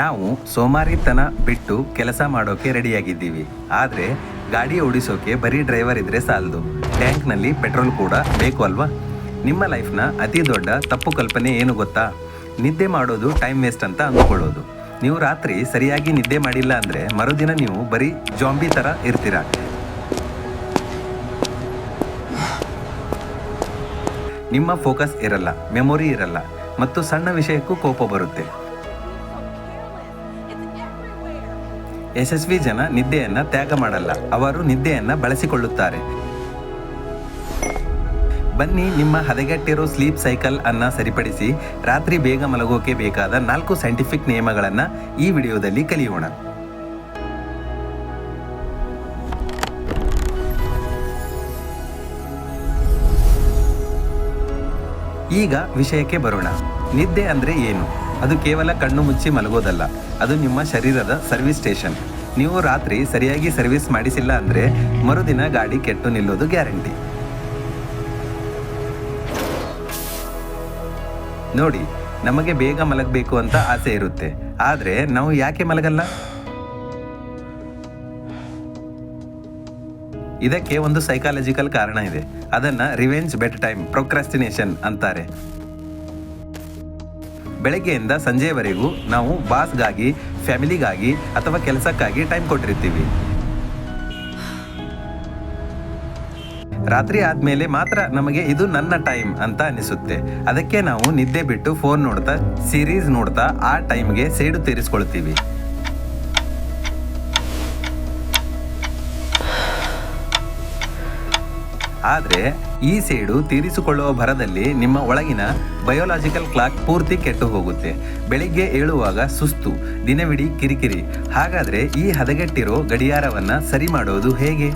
ನಾವು ಸೋಮಾರಿತನ ಬಿಟ್ಟು ಕೆಲಸ ಮಾಡೋಕೆ ರೆಡಿಯಾಗಿದ್ದೀವಿ. ಆದರೆ ಗಾಡಿ ಓಡಿಸೋಕೆ ಬರೀ ಡ್ರೈವರ್ ಇದ್ರೆ ಸಾಲದು. ಟ್ಯಾಂಕ್ನಲ್ಲಿ ಪೆಟ್ರೋಲ್ ಕೂಡ ಬೇಕು ಅಲ್ವಾ? ನಿಮ್ಮ ಲೈಫ್ನ ಅತಿ ದೊಡ್ಡ ತಪ್ಪು ಕಲ್ಪನೆ ಏನು ಗೊತ್ತಾ? ನಿದ್ದೆ ಮಾಡೋದು ಟೈಮ್ ವೇಸ್ಟ್ ಅಂತ ಅಂದ್ಕೊಳ್ಳೋದು. ನೀವು ರಾತ್ರಿ ಸರಿಯಾಗಿ ನಿದ್ದೆ ಮಾಡಿಲ್ಲ ಅಂದರೆ ಮರುದಿನ ನೀವು ಬರೀ ಜಾಂಬಿ ಥರ ಇರ್ತೀರ? ನಿಮ್ಮ ಫೋಕಸ್ ಇರಲ್ಲ, ಮೆಮೊರಿ ಇರಲ್ಲ, ಮತ್ತು ಸಣ್ಣ ವಿಷಯಕ್ಕೂ ಕೋಪ ಬರುತ್ತೆ. ಯಶಸ್ವಿ ಜನ ನಿದ್ದೆಯನ್ನ ತ್ಯಾಗ ಮಾಡಲ್ಲ. ಅವರು ನಿದ್ದೆಯನ್ನ ಬಳಸಿಕೊಳ್ಳುತ್ತಾರೆ. ಬನ್ನಿ ನಿಮ್ಮ ಹದಗೆಟ್ಟಿರೋ ಸ್ಲೀಪ್ ಸೈಕಲ್ ಅನ್ನ ಸರಿಪಡಿಸಿ ರಾತ್ರಿ ಬೇಗ ಮಲಗೋಕೆ ಬೇಕಾದ ನಾಲ್ಕು ಸೈಂಟಿಫಿಕ್ ನಿಯಮಗಳನ್ನು ಈ ವಿಡಿಯೋದಲ್ಲಿ ಕಲಿಯೋಣ. ಈಗ ವಿಷಯಕ್ಕೆ ಬರೋಣ. ನಿದ್ದೆ ಅಂದ್ರೆ ಏನು? ಅದು ಕೇವಲ ಕಣ್ಣು ಮುಚ್ಚಿ ಮಲಗೋದಲ್ಲ, ಅದು ನಿಮ್ಮ ಶರೀರದ ಸರ್ವಿಸ್ ಸ್ಟೇಷನ್. ನೀವು ರಾತ್ರಿ ಸರಿಯಾಗಿ ಸರ್ವಿಸ್ ಮಾಡಿಸಿಲ್ಲ ಅಂದ್ರೆ ಮರುದಿನ ಗಾಡಿ ಕೆಟ್ಟು ನಿಲ್ಲೋದು ಗ್ಯಾರಂಟಿ. ನೋಡಿ, ನಮಗೆ ಬೇಗ ಮಲಗಬೇಕು ಅಂತ ಆಸೆ ಇರುತ್ತೆ, ಆದ್ರೆ ನಾವು ಯಾಕೆ ಮಲಗಲ್ಲ? ಇದಕ್ಕೆ ಒಂದು ಸೈಕಾಲಜಿಕಲ್ ಕಾರಣ ಇದೆ, ಅದನ್ನ ರಿವೆಂಜ್ ಬೆಟ್ ಟೈಮ್ ಪ್ರೊಕ್ರಾಸ್ಟಿನೇಷನ್ ಅಂತಾರೆ. ಬೆಳಗ್ಗೆಯಿಂದ ಸಂಜೆವರೆಗೂ ನಾವು ಬಾಸ್ಗಾಗಿ, ಫ್ಯಾಮಿಲಿಗಾಗಿ ಅಥವಾ ಕೆಲಸಕ್ಕಾಗಿ ಟೈಮ್ ಕೊಟ್ಟಿರ್ತೀವಿ. ರಾತ್ರಿ ಆದ್ಮೇಲೆ ಮಾತ್ರ ನಮಗೆ ಇದು ನನ್ನ ಟೈಮ್ ಅಂತ ಅನಿಸುತ್ತೆ. ಅದಕ್ಕೆ ನಾವು ನಿದ್ದೆ ಬಿಟ್ಟು ಫೋನ್ ನೋಡ್ತಾ ಸೀರೀಸ್ ನೋಡ್ತಾ ಆ ಟೈಮ್ಗೆ ಸೇಡು ತೀರಿಸ್ಕೊಳ್ತೀವಿ. ಆದರೆ ಈ ಸೇಡು ತೀರಿಸಿಕೊಳ್ಳುವ ಭರದಲ್ಲಿ ನಿಮ್ಮ ಒಳಗಿನ ಬಯೋಲಾಜಿಕಲ್ ಕ್ಲಾಕ್ ಪೂರ್ತಿ ಕೆಟ್ಟು ಹೋಗುತ್ತೆ. ಬೆಳಿಗ್ಗೆ ಏಳುವಾಗ ಸುಸ್ತು, ದಿನವಿಡೀ ಕಿರಿಕಿರಿ. ಹಾಗಾದರೆ ಈ ಹದಗೆಟ್ಟಿರೋ ಗಡಿಯಾರವನ್ನು ಸರಿ ಮಾಡೋದು ಹೇಗೆ?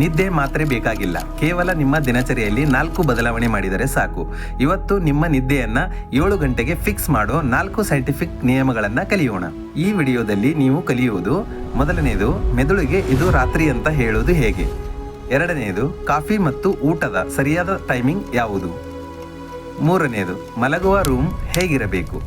ನಿದ್ದೆ ಮಾತ್ರೆ ಬೇಕಾಗಿಲ್ಲ. ಕೇವಲ ನಿಮ್ಮ ದಿನಚರಿಯಲ್ಲಿ ನಾಲ್ಕು ಬದಲಾವಣೆ ಮಾಡಿದರೆ ಸಾಕು. ಇವತ್ತು ನಿಮ್ಮ ನಿದ್ದೆಯನ್ನು ಏಳು ಗಂಟೆಗೆ ಫಿಕ್ಸ್ ಮಾಡೋ ನಾಲ್ಕು ಸೈಂಟಿಫಿಕ್ ನಿಯಮಗಳನ್ನು ಕಲಿಯೋಣ. ಈ ವಿಡಿಯೋದಲ್ಲಿ ನೀವು ಕಲಿಯುವುದು ಮೊದಲನೆಯದು ಮೆದುಳಿಗೆ ಇದು ರಾತ್ರಿ ಅಂತ ಹೇಳೋದು ಹೇಗೆ? ಎರಡನೆಯದು, ಕಾಫಿ ಮತ್ತು ಊಟದ ಸರಿಯಾದ ಟೈಮಿಂಗ್ ಯಾವುದು? ಮೂರನೆಯದು, ಮಲಗುವ ರೂಮ್ ಹೇಗಿರಬೇಕು?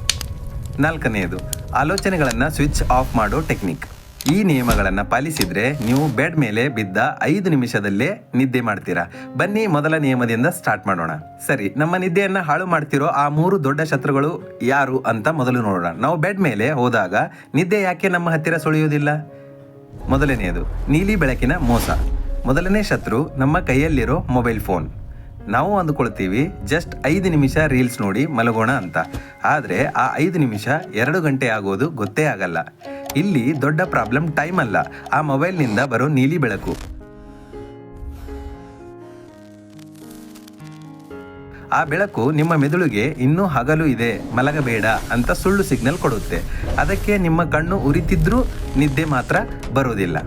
ನಾಲ್ಕನೆಯದು, ಆಲೋಚನೆಗಳನ್ನು ಸ್ವಿಚ್ ಆಫ್ ಮಾಡೋ ಟೆಕ್ನಿಕ್ ಈ ನಿಯಮಗಳನ್ನು ಪಾಲಿಸಿದರೆ ನೀವು ಬೆಡ್ ಮೇಲೆ ಬಿದ್ದ ಐದು ನಿಮಿಷದಲ್ಲೇ ನಿದ್ದೆ ಮಾಡ್ತೀರಾ? ಬನ್ನಿ ಮೊದಲ ನಿಯಮದಿಂದ ಸ್ಟಾರ್ಟ್ ಮಾಡೋಣ. ಸರಿ, ನಮ್ಮ ನಿದ್ದೆಯನ್ನು ಹಾಳು ಮಾಡ್ತಿರೋ ಆ ಮೂರು ದೊಡ್ಡ ಶತ್ರುಗಳು ಯಾರು ಅಂತ ಮೊದಲು ನೋಡೋಣ. ನಾವು ಬೆಡ್ ಮೇಲೆ ಹೋದಾಗ ನಿದ್ದೆ ಯಾಕೆ ನಮ್ಮ ಹತ್ತಿರ ಸುಳಿಯೋದಿಲ್ಲ ಮೊದಲನೆಯದು, ನೀಲಿ ಬೆಳಕಿನ ಮೋಸ. ಮೊದಲನೇ ಶತ್ರು ನಮ್ಮ ಕೈಯಲ್ಲಿರೋ ಮೊಬೈಲ್ ಫೋನ್. ನಾವು ಅಂದುಕೊಳ್ತೀವಿ ಜಸ್ಟ್ ಐದು ನಿಮಿಷ ರೀಲ್ಸ್ ನೋಡಿ ಮಲಗೋಣ ಅಂತ. ಆದರೆ ಆ ಐದು ನಿಮಿಷ ಎರಡು ಗಂಟೆ ಆಗೋದು ಗೊತ್ತೇ ಆಗಲ್ಲ. ಇಲ್ಲಿ ದೊಡ್ಡ ಪ್ರಾಬ್ಲಮ್ ಟೈಮ್ ಅಲ್ಲ. ಆ ಮೊಬೈಲ್ನಿಂದ ಬರೋ ನೀಲಿ ಬೆಳಕು. ಆ ಬೆಳಕು ನಿಮ್ಮ ಮೆದುಳಿಗೆ ಇನ್ನೂ ಹಗಲು ಇದೆ, ಮಲಗಬೇಡ ಅಂತ ಸುಳ್ಳು ಸಿಗ್ನಲ್ ಕೊಡುತ್ತೆ. ಅದಕ್ಕೆ ನಿಮ್ಮ ಕಣ್ಣು ಉರಿತಿದ್ರೂ ನಿದ್ದೆ ಮಾತ್ರ ಬರೋದಿಲ್ಲ.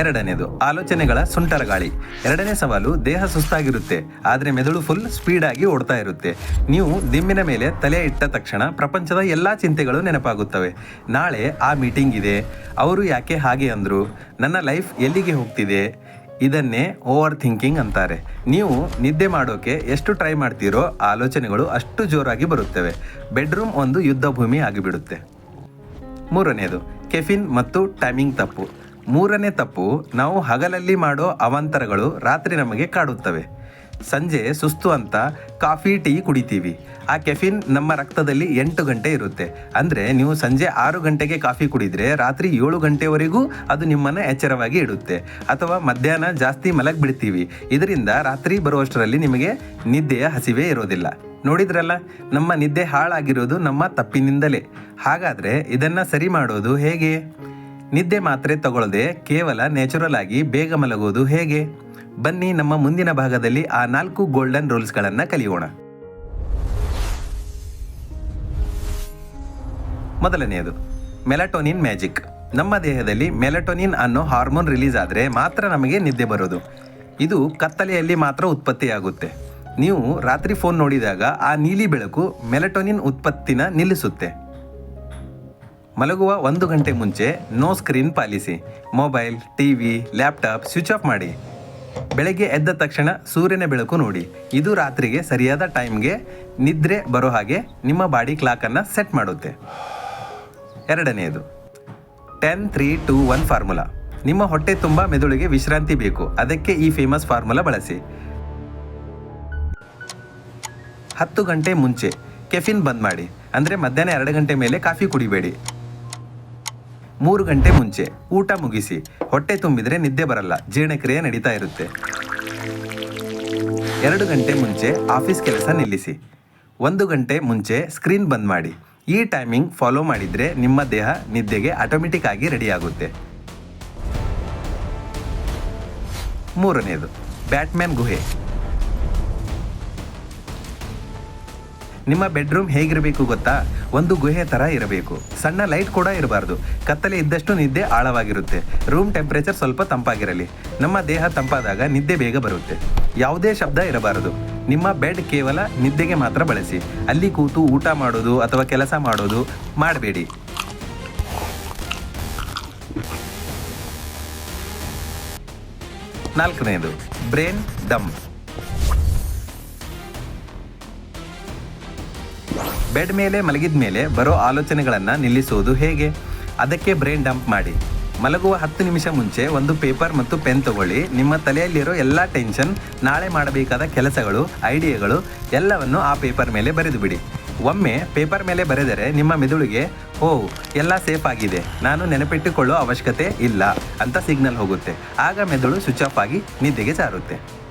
ಎರಡನೇದು, ಆಲೋಚನೆಗಳ ಸುಂಟರ ಗಾಳಿ ಎರಡನೇ ಸವಾಲು, ದೇಹ ಸುಸ್ತಾಗಿರುತ್ತೆ, ಆದರೆ ಮೆದುಳು ಫುಲ್ ಸ್ಪೀಡಾಗಿ ಓಡ್ತಾ ಇರುತ್ತೆ. ನೀವು ದಿಮ್ಮಿನ ಮೇಲೆ ತಲೆ ಇಟ್ಟ ತಕ್ಷಣ ಪ್ರಪಂಚದ ಎಲ್ಲ ಚಿಂತೆಗಳು ನೆನಪಾಗುತ್ತವೆ. ನಾಳೆ ಆ ಮೀಟಿಂಗ್ ಇದೆ, ಅವರು ಯಾಕೆ ಹಾಗೆ ಅಂದರು, ನನ್ನ ಲೈಫ್ ಎಲ್ಲಿಗೆ ಹೋಗ್ತಿದೆ, ಇದನ್ನೇ ಓವರ್ ಥಿಂಕಿಂಗ್ ಅಂತಾರೆ. ನೀವು ನಿದ್ದೆ ಮಾಡೋಕೆ ಎಷ್ಟು ಟ್ರೈ ಮಾಡ್ತೀರೋ, ಆಲೋಚನೆಗಳು ಅಷ್ಟು ಜೋರಾಗಿ ಬರುತ್ತವೆ. ಬೆಡ್ರೂಮ್ ಒಂದು ಯುದ್ಧ ಭೂಮಿ ಆಗಿಬಿಡುತ್ತೆ. ಮೂರನೆಯದು ಕೆಫಿನ್ ಮತ್ತು ಟೈಮಿಂಗ್ ತಪ್ಪು. ಮೂರನೇ ತಪ್ಪು, ನಾವು ಹಗಲಲ್ಲಿ ಮಾಡೋ ಅವಾಂತರಗಳು ರಾತ್ರಿ ನಮಗೆ ಕಾಡುತ್ತವೆ. ಸಂಜೆ ಸುಸ್ತು ಅಂತ ಕಾಫಿ, ಟೀ ಕುಡಿತೀವಿ. ಆ ಕೆಫಿನ್ ನಮ್ಮ ರಕ್ತದಲ್ಲಿ ಎಂಟು ಗಂಟೆ ಇರುತ್ತೆ. ಅಂದರೆ ನೀವು ಸಂಜೆ ಆರು ಗಂಟೆಗೆ ಕಾಫಿ ಕುಡಿದ್ರೆ ರಾತ್ರಿ ಏಳು ಗಂಟೆವರೆಗೂ ಅದು ನಿಮ್ಮನ್ನು ಎಚ್ಚರವಾಗಿ ಇಡುತ್ತೆ. ಅಥವಾ ಮಧ್ಯಾಹ್ನ ಜಾಸ್ತಿ ಮಲಗಿ ಬಿಡ್ತೀವಿ ಇದರಿಂದ ರಾತ್ರಿ ಬರುವಷ್ಟರಲ್ಲಿ ನಿಮಗೆ ನಿದ್ದೆಯ ಹಸಿವೆ ಇರೋದಿಲ್ಲ. ನೋಡಿದ್ರಲ್ಲ, ನಮ್ಮ ನಿದ್ದೆ ಹಾಳಾಗಿರೋದು ನಮ್ಮ ತಪ್ಪಿನಿಂದಲೇ. ಹಾಗಾದರೆ ಇದನ್ನು ಸರಿ ಮಾಡೋದು ಹೇಗೆ? ನಿದ್ದೆ ಮಾತ್ರೆ ತಗೊಳ್ಳದೆ ಕೇವಲ ನ್ಯಾಚುರಲ್ ಆಗಿ ಬೇಗ ಮಲಗೋದು ಹೇಗೆ? ಬನ್ನಿ ನಮ್ಮ ಮುಂದಿನ ಭಾಗದಲ್ಲಿ ಆ ನಾಲ್ಕು ಗೋಲ್ಡನ್ ರೂಲ್ಸ್ಗಳನ್ನು ಕಲಿಯೋಣ. ಮೊದಲನೆಯದು, ಮೆಲಟೋನಿನ್ ಮ್ಯಾಜಿಕ್. ನಮ್ಮ ದೇಹದಲ್ಲಿ ಮೆಲಟೋನಿನ್ ಅನ್ನೋ ಹಾರ್ಮೋನ್ ರಿಲೀಸ್ ಆದರೆ ಮಾತ್ರ ನಮಗೆ ನಿದ್ದೆ ಬರೋದು. ಇದು ಕತ್ತಲೆಯಲ್ಲಿ ಮಾತ್ರ ಉತ್ಪತ್ತಿಯಾಗುತ್ತೆ. ನೀವು ರಾತ್ರಿ ಫೋನ್ ನೋಡಿದಾಗ ಆ ನೀಲಿ ಬೆಳಕು ಮೆಲಟೋನಿನ್ ಉತ್ಪತ್ತಿನ ನಿಲ್ಲಿಸುತ್ತೆ. ಮಲಗುವ ಒಂದು ಗಂಟೆ ಮುಂಚೆ no screen policy. Mobile TV laptop switch off ಮಾಡಿ. ಬೆಳಗ್ಗೆ ಎದ್ದ ತಕ್ಷಣ ಸೂರ್ಯನ ಬೆಳಕು ನೋಡಿ. ಇದು ರಾತ್ರಿಗೆ ಸರಿಯಾದ ಟೈಮ್ಗೆ ನಿದ್ರೆ ಬರೋ ಹಾಗೆ ನಿಮ್ಮ ಬಾಡಿ ಕ್ಲಾಕನ್ನು ಸೆಟ್ ಮಾಡುತ್ತೆ. ಎರಡನೆಯದು ten three two one formula ನಿಮ್ಮ ಹೊಟ್ಟೆ ತುಂಬ ಮೆದುಳಿಗೆ ವಿಶ್ರಾಂತಿ ಬೇಕು. ಅದಕ್ಕೆ ಈ ಫೇಮಸ್ ಫಾರ್ಮುಲಾ ಬಳಸಿ. ಹತ್ತು ಗಂಟೆ ಮುಂಚೆ ಕೆಫಿನ್ ಬಂದ್ ಮಾಡಿ. ಅಂದರೆ ಮಧ್ಯಾಹ್ನ ಎರಡು ಗಂಟೆ ಮೇಲೆ ಕಾಫಿ ಕುಡಿಬೇಡಿ. ಮೂರು ಗಂಟೆ ಮುಂಚೆ ಊಟ ಮುಗಿಸಿ ಹೊಟ್ಟೆ ತುಂಬಿದರೆ ನಿದ್ದೆ ಬರಲ್ಲ, ಜೀರ್ಣಕ್ರಿಯೆ ನಡೀತಾ ಇರುತ್ತೆ. ಎರಡು ಗಂಟೆ ಮುಂಚೆ ಆಫೀಸ್ ಕೆಲಸ ನಿಲ್ಲಿಸಿ. ಒಂದು ಗಂಟೆ ಮುಂಚೆ ಸ್ಕ್ರೀನ್ ಬಂದ್ ಮಾಡಿ. ಈ ಟೈಮಿಂಗ್ ಫಾಲೋ ಮಾಡಿದರೆ ನಿಮ್ಮ ದೇಹ ನಿದ್ದೆಗೆ ಆಟೋಮೆಟಿಕ್ ಆಗಿ ರೆಡಿ ಆಗುತ್ತೆ ಮೂರನೆಯದು ಬ್ಯಾಟ್ಮ್ಯಾನ್ ಗುಹೆ. ನಿಮ್ಮ ಬೆಡ್ರೂಮ್ ಹೇಗಿರಬೇಕು ಗೊತ್ತಾ? ಒಂದು ಗುಹೆ ಥರ ಇರಬೇಕು. ಸಣ್ಣ ಲೈಟ್ ಕೂಡ ಇರಬಾರ್ದು. ಕತ್ತಲೆ ಇದ್ದಷ್ಟು ನಿದ್ದೆ ಆಳವಾಗಿರುತ್ತೆ. ರೂಮ್ ಟೆಂಪರೇಚರ್ ಸ್ವಲ್ಪ ತಂಪಾಗಿರಲಿ. ನಮ್ಮ ದೇಹ ತಂಪಾದಾಗ ನಿದ್ದೆ ಬೇಗ ಬರುತ್ತೆ. ಯಾವುದೇ ಶಬ್ದ ಇರಬಾರದು. ನಿಮ್ಮ ಬೆಡ್ ಕೇವಲ ನಿದ್ದೆಗೆ ಮಾತ್ರ ಬಳಸಿ. ಅಲ್ಲಿ ಕೂತು ಊಟ ಮಾಡೋದು ಅಥವಾ ಕೆಲಸ ಮಾಡೋದು ಮಾಡಬೇಡಿ. ನಾಲ್ಕನೆಯದು ಬ್ರೇನ್ ಡಮ್ ಬೆಡ್ ಮೇಲೆ ಮಲಗಿದ ಮೇಲೆ ಬರೋ ಆಲೋಚನೆಗಳನ್ನು ನಿಲ್ಲಿಸುವುದು ಹೇಗೆ? ಅದಕ್ಕೆ ಬ್ರೈನ್ ಡಂಪ್ ಮಾಡಿ. ಮಲಗುವ ಹತ್ತು ನಿಮಿಷ ಮುಂಚೆ ಒಂದು ಪೇಪರ್ ಮತ್ತು ಪೆನ್ ತಗೊಳ್ಳಿ. ನಿಮ್ಮ ತಲೆಯಲ್ಲಿರೋ ಎಲ್ಲ ಟೆನ್ಷನ್, ನಾಳೆ ಮಾಡಬೇಕಾದ ಕೆಲಸಗಳು, ಐಡಿಯಾಗಳು ಎಲ್ಲವನ್ನು ಆ ಪೇಪರ್ ಮೇಲೆ ಬರೆದು ಬಿಡಿ. ಒಮ್ಮೆ ಪೇಪರ್ ಮೇಲೆ ಬರೆದರೆ ನಿಮ್ಮ ಮೆದುಳಿಗೆ, ಓ, ಎಲ್ಲ ಸೇಫ್ ಆಗಿದೆ. ನಾನು ನೆನಪಿಟ್ಟುಕೊಳ್ಳೋ ಅವಶ್ಯಕತೆ ಇಲ್ಲ ಅಂತ ಸಿಗ್ನಲ್ ಹೋಗುತ್ತೆ. ಆಗ ಮೆದುಳು ಸ್ವಿಚ್ ಆಫ್ ಆಗಿ ನಿದ್ದೆಗೆ ಜಾರುತ್ತೆ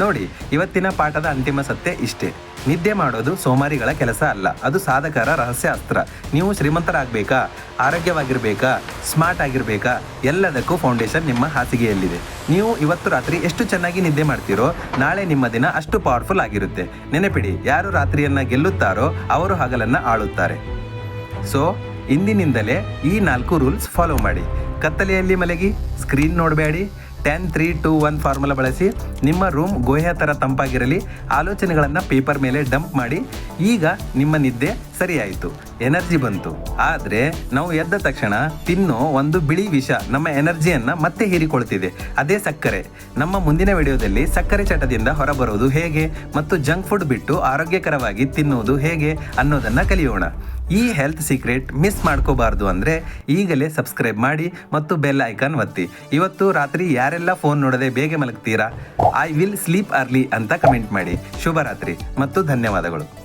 ನೋಡಿ, ಇವತ್ತಿನ ಪಾಠದ ಅಂತಿಮ ಸತ್ಯ ಇಷ್ಟೇ. ನಿದ್ದೆ ಮಾಡೋದು ಸೋಮಾರಿಗಳ ಕೆಲಸ ಅಲ್ಲ, ಅದು ಸಾಧಕರ ರಹಸ್ಯ ಅಸ್ತ್ರ ನೀವು ಶ್ರೀಮಂತರಾಗಬೇಕಾ? ಆರೋಗ್ಯವಾಗಿರಬೇಕಾ? ಸ್ಮಾರ್ಟ್ ಆಗಿರಬೇಕಾ? ಎಲ್ಲದಕ್ಕೂ ಫೌಂಡೇಶನ್ ನಿಮ್ಮ ಹಾಸಿಗೆಯಲ್ಲಿದೆ. ನೀವು ಇವತ್ತು ರಾತ್ರಿ ಎಷ್ಟು ಚೆನ್ನಾಗಿ ನಿದ್ದೆ ಮಾಡ್ತೀರೋ, ನಾಳೆ ನಿಮ್ಮ ದಿನ ಅಷ್ಟು ಪವರ್ಫುಲ್ ಆಗಿರುತ್ತೆ. ನೆನಪಿಡಿ, ಯಾರು ರಾತ್ರಿಯನ್ನು ಗೆಲ್ಲುತ್ತಾರೋ, ಅವರು ಹಗಲನ್ನು ಆಳುತ್ತಾರೆ. ಸೊ, ಇಂದಿನಿಂದಲೇ ಈ ನಾಲ್ಕು ರೂಲ್ಸ್ ಫಾಲೋ ಮಾಡಿ. ಕತ್ತಲೆಯಲ್ಲಿ ಮಲಗಿ, ಸ್ಕ್ರೀನ್ ನೋಡಬೇಡಿ. Ten three two one formula ಬಳಸಿ ನಿಮ್ಮ ರೂಮ್ ಗುಹೆ ಥರ ತಂಪಾಗಿರಲಿ, ಆಲೋಚನೆಗಳನ್ನು ಪೇಪರ್ ಮೇಲೆ ಡಂಪ್ ಮಾಡಿ ಈಗ ನಿಮ್ಮ ನಿದ್ದೆ ಸರಿಯಾಯಿತು. ಎನರ್ಜಿ ಬಂತು. ಆದರೆ ನಾವು ಎದ್ದ ತಕ್ಷಣ ತಿನ್ನೋ ಒಂದು ಬಿಳಿ ವಿಷ ನಮ್ಮ ಎನರ್ಜಿಯನ್ನು ಮತ್ತೆ ಹೀರಿಕೊಳ್ತಿದೆ. ಅದೇ ಸಕ್ಕರೆ. ನಮ್ಮ ಮುಂದಿನ ವಿಡಿಯೋದಲ್ಲಿ ಸಕ್ಕರೆ ಚಟದಿಂದ ಹೊರಬರೋದು ಹೇಗೆ ಮತ್ತು ಜಂಕ್ ಫುಡ್ ಬಿಟ್ಟು ಆರೋಗ್ಯಕರವಾಗಿ ತಿನ್ನುವುದು ಹೇಗೆ ಅನ್ನೋದನ್ನು ಕಲಿಯೋಣ. ಈ ಹೆಲ್ತ್ ಸೀಕ್ರೆಟ್ ಮಿಸ್ ಮಾಡ್ಕೋಬಾರ್ದು ಅಂದರೆ ಈಗಲೇ ಸಬ್ಸ್ಕ್ರೈಬ್ ಮಾಡಿ ಮತ್ತು ಬೆಲ್ ಐಕಾನ್ ಒತ್ತಿ. ಇವತ್ತು ರಾತ್ರಿ ಯಾರೆಲ್ಲ ಫೋನ್ ನೋಡದೆ ಬೇಗ ಮಲಗ್ತೀರಾ? ಐ ವಿಲ್ ಸ್ಲೀಪ್ ಅರ್ಲಿ ಅಂತ ಕಮೆಂಟ್ ಮಾಡಿ. ಶುಭರಾತ್ರಿ ಮತ್ತು ಧನ್ಯವಾದಗಳು.